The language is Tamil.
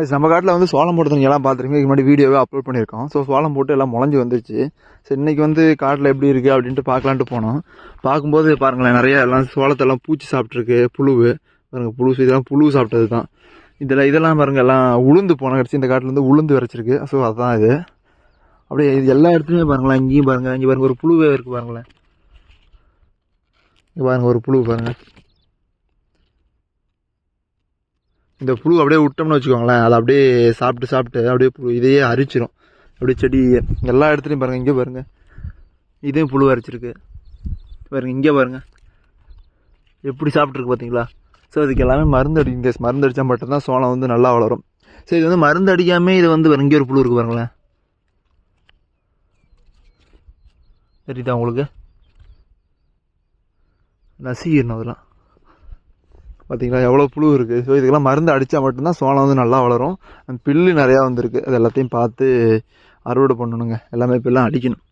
சரி நம்ம காட்டில் வந்து சோளம் போட்டு எல்லாம் பார்த்துருக்கீங்க இது முன்னாடி வீடியோவே அப்லோட் பண்ணியிருக்கோம். ஸோ சோளம் போட்டு எல்லாம் முளைஞ்சி வந்துருச்சு. சரி இன்னைக்கு வந்து காட்டில் எப்படி இருக்குது அப்படின்ட்டு பார்க்கலான்ட்டு போனோம். பார்க்கும்போது பாருங்களேன் நிறைய எல்லாம் சோளத்தெல்லாம் பூச்சி சாப்பிட்ருக்கு புழுவு. பாருங்க புழு இதெல்லாம் புழு சாப்பிட்டது தான் இதில் இதெல்லாம் பாருங்கள் எல்லாம் உளுந்து போன கிடச்சி இந்த காட்டில் வந்து உளுந்து விரைச்சிருக்கு. ஸோ அதுதான் இது. அப்படியே இது எல்லா இடத்துலையுமே பாருங்களேன் இங்கேயும் பாருங்கள் இங்கே பாருங்கள் ஒரு புழுவே இருக்குது பாருங்களேன். இங்கே பாருங்கள் ஒரு புழு பாருங்கள் இந்த புழு அப்படியே விட்டோம்னு வச்சுக்கோங்களேன். அதை அப்படியே சாப்பிட்டு சாப்பிட்டு அப்படியே புழு இதையே அரிச்சிரும். அப்படியே செடி எல்லா இடத்துலையும் பாருங்கள் இங்கே பாருங்கள் இதையும் புழு அரிச்சிருக்கு. பாருங்கள் இங்கே பாருங்க. எப்படி சாப்பிட்ருக்கு பார்த்தீங்களா ஸோ இதுக்கு எல்லாமே மருந்து அடி இந்த மருந்து அடித்தா மட்டும்தான் சோளம் வந்து நல்லா வளரும். ஸோ இது வந்து மருந்து அடிக்காமல் இது வந்து இங்கே ஒரு புழு இருக்கு பாருங்களேன். தெரியுதா உங்களுக்கு? நசிக்கணும் அதெல்லாம். பார்த்தீங்களா எவ்வளோ புழு இருக்குது ஸோ இதுக்கெல்லாம் மருந்து அடித்தா மட்டும்தான் சோளம் வந்து நல்லா வளரும். அந்த பில்லு நிறையா வந்திருக்கு. அது எல்லாத்தையும் பார்த்து அறுவடை பண்ணணுங்க. எல்லாமே இப்பெல்லாம் அடிக்கணும்.